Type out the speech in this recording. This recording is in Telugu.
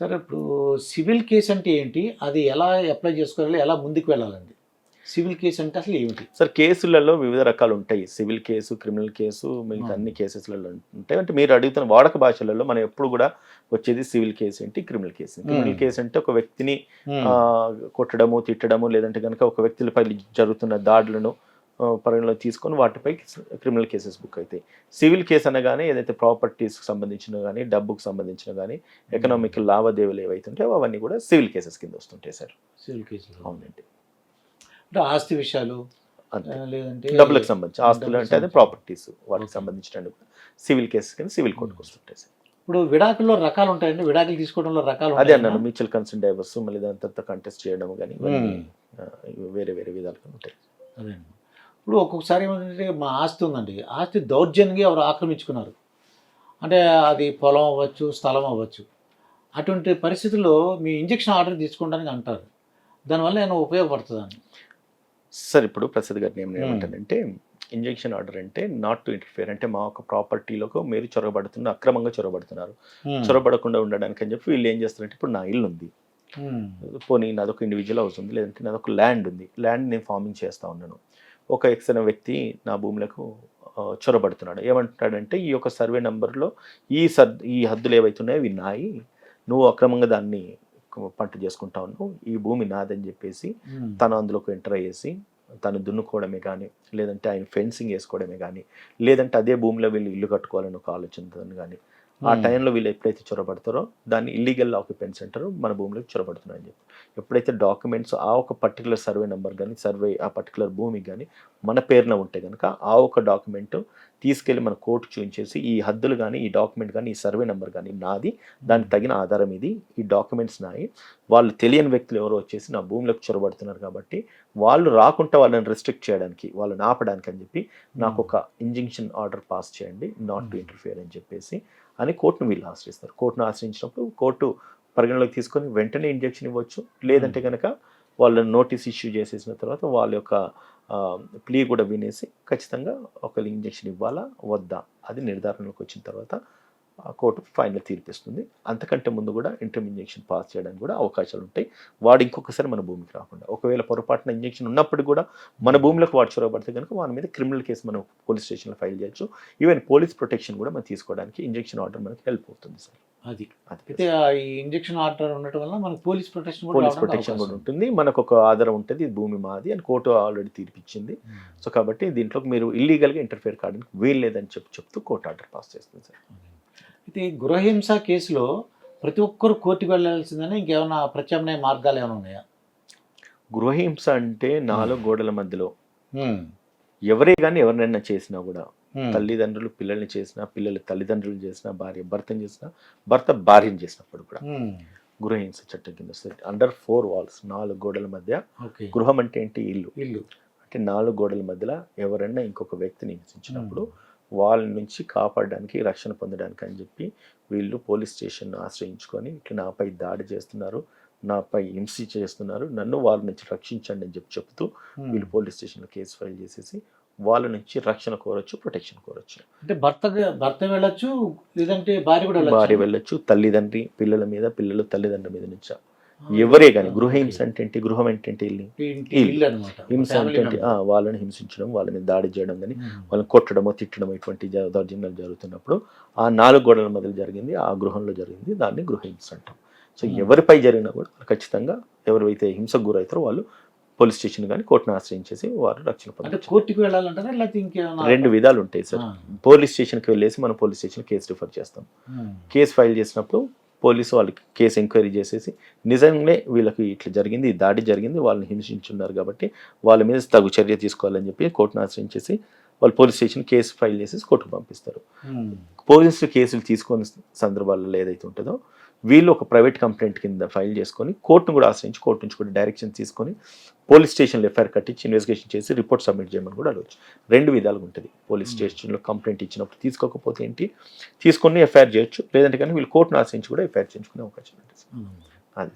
సరే ఇప్పుడు సివిల్ కేసు అంటే ఏంటి? అది ఎలా అప్లై చేసుకోవాలి? ఎలా ముందుకు వెళ్ళాలండి? సివిల్ కేసు అంటే అసలు ఏమిటి? సార్ కేసులలో వివిధ రకాలు ఉంటాయి సివిల్ కేసు క్రిమినల్ కేసు మిగతా అన్ని కేసెస్లలో ఉంటాయి. అంటే మీరు అడుగుతున్న వాడక భాషలలో మనం ఎప్పుడు కూడా వచ్చేది సివిల్ కేసు ఏంటి? క్రిమినల్ కేసు క్రిమినల్ కేసు అంటే ఒక వ్యక్తిని కొట్టడము తిట్టడము లేదంటే కనుక ఒక వ్యక్తులపై జరుగుతున్న దాడులను పరిగణలో తీసుకొని వాటిపై క్రిమినల్ కేసెస్ బుక్ అవుతాయి. సివిల్ కేసు అనగానే ఏదైతే ప్రాపర్టీస్కి సంబంధించిన కానీ డబ్బుకు సంబంధించిన కానీ ఎకనామిక్ లావాదేవీలు ఏవైతే ఉంటాయో అవన్నీ కూడా సివిల్ కేసెస్ కింద వస్తుంటాయి సార్. సివిల్ కేసు అవునండి. అంటే ఆస్తి విషయాలు లేదంటే డబ్బులకు సంబంధించి ఆస్తులు అంటే అదే. ప్రాపర్టీస్ వాటికి. సంబంధించిన సివిల్ కేసెస్ కింద సివిల్ కోర్టుకు వస్తుంటాయి సార్. ఇప్పుడు విడాకుల్లో రకాలు ఉంటాయండి. విడాకులు తీసుకోవడంలో రకాలు అదే? అన్నాను మ్యూచువల్ కన్సర్న్ డైవర్స్ మళ్ళీ దాని తర్వాత కంటెస్ట్ చేయడం కానీ వేరే వేరే విధాలుగా ఉంటాయి. అదేండి ఇప్పుడు ఒక్కొక్కసారి ఏమంటే మా ఆస్తి ఉందండి. ఆస్తి దౌర్జన్యంగా ఎవరు ఆక్రమించుకున్నారు. అంటే అది పొలం అవ్వచ్చు స్థలం అవ్వచ్చు. అటువంటి పరిస్థితుల్లో మీ ఇంజక్షన్ ఆర్డర్ తీసుకోవడానికి అంటారు. దానివల్ల నేను ఉపయోగపడుతుందని సార్ ఇప్పుడు ప్రసాద్ గారిని ఏం ఏమంటానంటే ఇంజెక్షన్ ఆర్డర్ అంటే నాట్ టు ఇంటర్ఫియర్. అంటే మా ఒక ప్రాపర్టీలోకి మీరు చొరబడుతున్న అక్రమంగా చొరబడుతున్నారు. చొరబడకుండా ఉండడానికి అని చెప్పి వీళ్ళు ఏం చేస్తారంటే ఇప్పుడు నా ఇల్లు ఉంది. పోనీ నాదొక ఇండివిజువల్ హౌస్ ఉంది లేదంటే నాదొక ల్యాండ్ ఉంది. ల్యాండ్ నేను ఫార్మింగ్ చేస్తా ఉన్నాను. ఒక ఎక్స్ అనే వ్యక్తి నా భూములకు చొరబడుతున్నాడు. ఏమంటాడంటే ఈ యొక్క సర్వే నెంబర్లో ఈ సద్ ఈ హద్దులు ఏవైతే ఉన్నాయో ఇవి నాయి. నువ్వు అక్రమంగా దాన్ని పంట చేసుకుంటా ఉన్నావు. ఈ భూమి నాదని చెప్పేసి. తను అందులోకి ఎంటర్ అయ్యేసి తను దున్నుకోవడమే కానీ లేదంటే ఆయన ఫెన్సింగ్ వేసుకోవడమే కానీ లేదంటే అదే భూమిలో వీళ్ళు ఇల్లు కట్టుకోవాలని ఒక ఆలోచన కానీ ఆ. టైంలో వీళ్ళు ఎప్పుడైతే చొరబడతారో దాన్ని ఇల్లీగల్ ఆక్యుపెన్స్ అంటారు మన భూమిలోకి చొరబడుతున్నారని చెప్పి. ఎప్పుడైతే డాక్యుమెంట్స్ ఆ ఒక పర్టికులర్ సర్వే నెంబర్ కానీ సర్వే ఆ పర్టికులర్ భూమికి కానీ మన పేరున ఉంటే కనుక ఆ ఒక డాక్యుమెంట్ తీసుకెళ్ళి మన కోర్టు చూపించేసి ఈ హద్దులు కానీ ఈ డాక్యుమెంట్ కానీ ఈ సర్వే నెంబర్ కానీ నాది దానికి తగిన ఆధారం ఇది ఈ డాక్యుమెంట్స్ నాయి. వాళ్ళు తెలియని వ్యక్తులు ఎవరో వచ్చేసి నా భూమిలోకి చొరబడుతున్నారు కాబట్టి వాళ్ళు రాకుండా వాళ్ళని రెస్ట్రిక్ట్ చేయడానికి వాళ్ళని ఆపడానికి అని చెప్పి నాకు ఒక ఇంజంక్షన్ ఆర్డర్ పాస్ చేయండి నాట్ టు ఇంటర్ఫియర్ అని చెప్పేసి. అని కోర్టును వీళ్ళు ఆశ్రయిస్తారు. కోర్టును ఆశ్రయించినప్పుడు కోర్టు పరిగణలోకి తీసుకొని వెంటనే ఇంజెక్షన్ ఇవ్వచ్చు. లేదంటే కనుక వాళ్ళని నోటీస్ ఇష్యూ చేసేసిన తర్వాత వాళ్ళ యొక్క ప్లీ కూడా వినేసి ఖచ్చితంగా ఒక ఇంజెక్షన్ ఇవ్వాలా? వద్దా? అది నిర్ధారణలోకి వచ్చిన తర్వాత కోర్టు ఫైనల్ తీర్పిస్తుంది. అంతకంటే ముందు కూడా ఇంటర్మ్ ఇంజెక్షన్ పాస్ చేయడానికి కూడా అవకాశాలు ఉంటాయి. వాడు ఇంకొకసారి మన భూమికి రాకుండా ఒకవేళ పొరపాటున ఇంజెక్షన్ ఉన్నప్పుడు కూడా మన భూమిలోకి వాడు చొరవబడితే కనుక వాని మీద క్రిమినల్ కేసు మనం పోలీస్ స్టేషన్లో ఫైల్ చేయొచ్చు. ఈవెన్ పోలీస్ ప్రొటెక్షన్ కూడా మనం తీసుకోవడానికి ఇంజెక్షన్ ఆర్డర్ మనకి హెల్ప్ అవుతుంది సార్. అది. అయితే ఈ ఇంజక్షన్ ఆర్డర్ ఉండటం వల్ల మనకు పోలీస్ ప్రొటెక్షన్ కూడా పోలీస్ ప్రొటెక్షన్ కూడా ఉంటుంది. మనకు ఒక ఆధారం ఉంటుంది భూమి మాది అని కోర్టు ఆల్రెడీ తీర్పిచ్చింది. ఉంది. సో కాబట్టి దీంట్లో మీరు ఇల్లీగల్గా ఇంటర్ఫియర్ కావడానికి వీలు లేదని చెప్పి చెప్తూ కోర్టు ఆర్డర్ పాస్ చేస్తుంది సార్. అయితే ఈ గృహహింస కేసులో ప్రతి ఒక్కరు కోర్టుకు వెళ్ళాల్సిందని ఇంకేమైనా ప్రత్యామ్నాయ మార్గాలు ఏమైనా ఉన్నాయా? గృహహింస అంటే నాలుగు గోడల మధ్యలో. ఎవరే కానీ ఎవరినైనా చేసినా కూడా. తల్లిదండ్రులు పిల్లల్ని చేసినా పిల్లలు తల్లిదండ్రులు చేసినా భార్య భర్తను చేసినా భర్త భార్యను చేసినప్పుడు కూడా. గృహహింస చట్టం కింద వస్తుంది. అండర్ ఫోర్ వాల్స్ నాలుగు గోడల మధ్య గృహం అంటే ఏంటి? ఇల్లు. ఇల్లు. అంటే నాలుగు గోడల మధ్యలో ఎవరైనా ఇంకొక వ్యక్తిని హింసించినప్పుడు వాళ్ళ నుంచి కాపాడడానికి రక్షణ పొందడానికి అని చెప్పి వీళ్ళు పోలీస్ స్టేషన్ ఆశ్రయించుకొని ఇట్లా నాపై దాడి చేస్తున్నారు నాపై హింస చేస్తున్నారు నన్ను వాళ్ళ నుంచి రక్షించండి అని చెప్పి చెప్తూ. వీళ్ళు పోలీస్ స్టేషన్లో కేసు ఫైల్ చేసేసి వాళ్ళ నుంచి రక్షణ కోరొచ్చు ప్రొటెక్షన్ కోరొచ్చు అంటే భర్త భర్త వెళ్ళొచ్చు లేదంటే భార్య కూడా భార్య వెళ్ళొచ్చు తల్లిదండ్రి పిల్లల మీద పిల్లలు తల్లిదండ్రుల మీద నుంచి ఎవరే కానీ గృహహింస అంటే గృహం అంటే ఏంటి ఇల్లు ఇంటి ఇల్లు. ఇల్లు అనమాట హింస అంటే వాళ్ళని హింసించడం వాళ్ళ మీద దాడి చేయడం కానీ వాళ్ళని కొట్టడమో తిట్టడమో ఇటువంటి దౌర్జన్యాలు జరుగుతున్నప్పుడు ఆ నాలుగు గోడల మధ్యలో జరిగింది ఆ గృహంలో జరిగింది దాన్ని గృహహింస అంటాం. సో. ఎవరిపై జరిగినా కూడా ఖచ్చితంగా ఎవరైతే హింసకు గురవుతారో వాళ్ళు పోలీస్ స్టేషన్ కానీ కోర్టును ఆశ్రయించేసి వారు రక్షణ రెండు విధాలు ఉంటాయి సార్. పోలీస్ స్టేషన్కి వెళ్ళేసి మనం పోలీస్ స్టేషన్ కేసు రిఫర్ చేస్తాం. కేసు ఫైల్ చేసినప్పుడు పోలీసు వాళ్ళకి కేసు ఎంక్వైరీ చేసేసి నిజంగానే వీళ్ళకి ఇట్లా జరిగింది ఈ దాడి జరిగింది వాళ్ళని హింసించున్నారు కాబట్టి వాళ్ళ మీద తగు చర్య తీసుకోవాలని చెప్పి కోర్టును ఆశ్రయించేసి వాళ్ళు పోలీస్ స్టేషన్ కేసు ఫైల్ చేసేసి కోర్టుకు పంపిస్తారు. పోలీసులు కేసులు తీసుకొని సందర్భాలలో ఏదైతే ఉంటుందో వీళ్ళు ఒక ప్రైవేట్ కంప్లైంట్ కింద ఫైల్ చేసుకొని కోర్టును కూడా ఆశ్రయించి కోర్టు నుంచి కూడా డైరెక్షన్ తీసుకొని పోలీస్ స్టేషన్లో ఎఫ్ఐఆర్ కట్టించి ఇన్వెస్టిగేషన్ చేసి రిపోర్ట్ సబ్మిట్ చేయమని కూడా అడగచ్చు. రెండు విధాలుగా ఉంటుంది. పోలీస్ స్టేషన్లో కంప్లైంట్ ఇచ్చినప్పుడు తీసుకోకపోతే ఏంటి? తీసుకొని ఎఫ్ఐఆర్ చేయొచ్చు. లేదంటే కానీ వీళ్ళు కోర్టును ఆశ్రయించి కూడా ఎఫ్ఐఆర్ చేయించుకునే అవకాశం ఉంటుంది. ఉమ్. అది